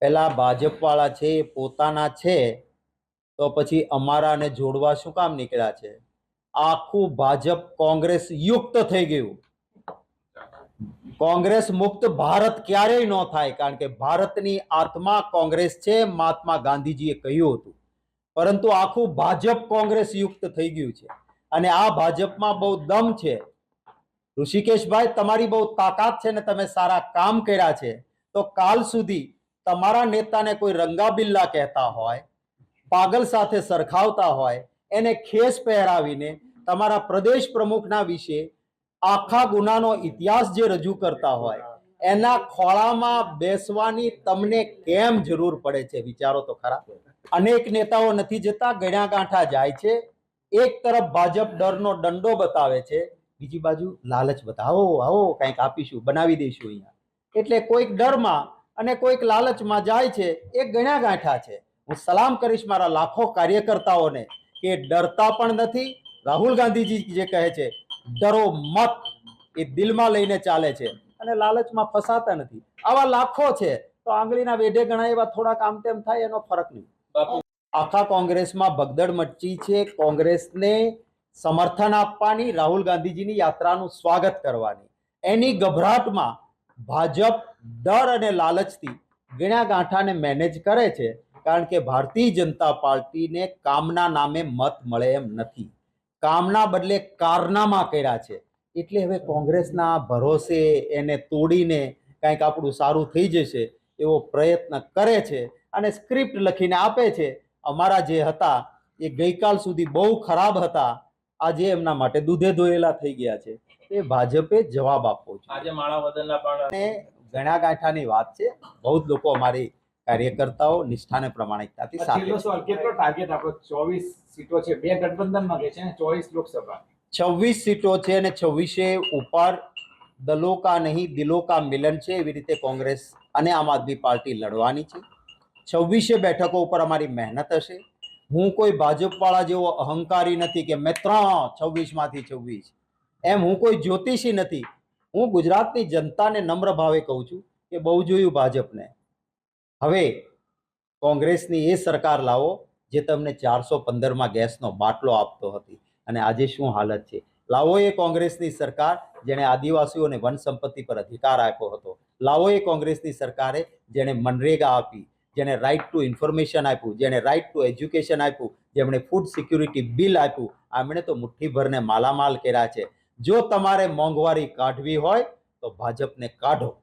પેલા ભાજપવાળા છે, એ પોતાના છે, તો પછી અમારાને જોડવા શું કામ નીકળ્યા છે? આખું ભાજપ કોંગ્રેસ યુક્ત થઈ ગયું. કોંગ્રેસ મુક્ત ભારત ક્યારેય ન થાય, કારણ કે ભારતની આત્મા કોંગ્રેસ છે, મહાત્મા ગાંધીજીએ કહ્યું હતું. પરંતુ આખું ભાજપ કોંગ્રેસ યુક્ત થઈ ગયું છે. અને આ ભાજપમાં બહુ દમ છે. ઋષિકેશભાઈ, તમારી બહુ તાકાત છે ને તમે સારા કામ કર્યા છે. તો કાલ સુધી તમારા નેતાને કોઈ રંગાબિલ્લા કહેતા હોય, પાગલ સાથે સરખાવતા હોય, એને ખેસ પહેરાવીને તમારા પ્રદેશ પ્રમુખના વિશે આખા ગુનાનો ઇતિહાસ જે રજૂ કરતા હોય, એના ખોળામાં બેસવાની તમને કેમ જરૂર પડે છે? વિચારો તો ખરા. અનેક નેતાઓ નથી જતા, ગણ્યા ગાંઠા જાય છે. એક તરફ ભાજપ ડરનો દંડો બતાવે છે બીજી બાજુ લાલચ બતાવો આવો કંઈક આપીશું બનાવી દઈશું અહીંયા. એટલે કોઈક ડરમાં અને કોઈક લાલચમાં જાય છે એ ગણ્યા ગાંઠા છે. હું સલામ કરીશ મારા લાખો કાર્યકર્તાઓને કે ડરતા પણ નથી. રાહુલ ગાંધીજી જે કહે છે ડરો મત. એ દિલમાં લઈને ચાલે છે અને લાલચમાં ફસાતા નથી. આવા લાખો છે તો આંગળીના વેઢે ગણા એવા થોડાક આમ તેમ થાય એનો ફરક નહીં. આખા કોંગ્રેસમાં ભગદડ મચી છે. કોંગ્રેસને સમર્થન આપવાની, રાહુલ ગાંધીજીની યાત્રાનું સ્વાગત કરવાની. એની ગભરાટમાં ભાજપ ડર અને લાલચથી ગણ્યા ગાંઠાને મેનેજ કરે છે, કારણ કે ભારતીય જનતા પાર્ટીને કામના નામે મત મળે એમ નથી. કામના બદલે કારનામા કર્યા છે. એટલે હવે કોંગ્રેસના ભરોસે એને તોડીને કંઈક આપણું સારું થઈ જશે એવો પ્રયત્ન કરે છે અને સ્ક્રિપ્ટ લખીને આપે છે. અમારા જે હતા એ ગઈકાલ સુધી બહુ ખરાબ હતા. આજે એમના માટે દૂધે ધોયેલા થઈ ગયા છે. એ ભાજપે જવાબ આપવો છે આજે માળાવદનના પણ ગણા ગાંઠાની વાત છે. બહુ જ લોકો અમારી કાર્યકર્તાઓ નિષ્ઠા અને પ્રમાણિકતાથી સાથે સવાલ કેટલો ટાર્ગેટ આપણો ચોવીસ સીટો છે. બે ગઠબંધનમાં ગઈ છે ને ચોવીસ લોકસભા. છવ્વીસ સીટો છે અને છવ્વીસે ઉપર દલો કા નહીં દિલો કા મિલન છે એવી રીતે કોંગ્રેસ અને આમ આદમી પાર્ટી લડવાની છે. છવ્વીસે બેઠકો ઉપર અમારી મહેનત હશે. હું કોઈ ભાજપવાળા જેવો અહંકારી નથી કે મેં ત્રણ છવ્વીસમાંથી છવ્વીસ. એમ હું કોઈ જ્યોતિષી નથી. હું ગુજરાતની જનતાને નમ્ર ભાવે કહું છું કે બહુ જોયું ભાજપને. હવે કોંગ્રેસની એ સરકાર લાવો જે તમને ચારસો પંદરમાં ગેસનો બાટલો આપતો હતી અને આજે શું હાલત છે? લાવો એ કોંગ્રેસની સરકાર જેણે આદિવાસીઓને વન સંપત્તિ પર અધિકાર આપ્યો હતો. લાવો એ કોંગ્રેસની સરકારે જેણે મનરેગા આપી. જેણે રાઇટ ટુ ઇન્ફોર્મેશન આપ્યું જેણે રાઇટ ટુ એજ્યુકેશન આપ્યું, જેમણે ફૂડ સિક્યુરિટી બિલ આપ્યું, આમણે તો મુઠ્ઠીભરને માલામાલ કર્યા છે. જો તમારે મોંઘવારી કાઢવી હોય, તો ભાજપને કાઢો.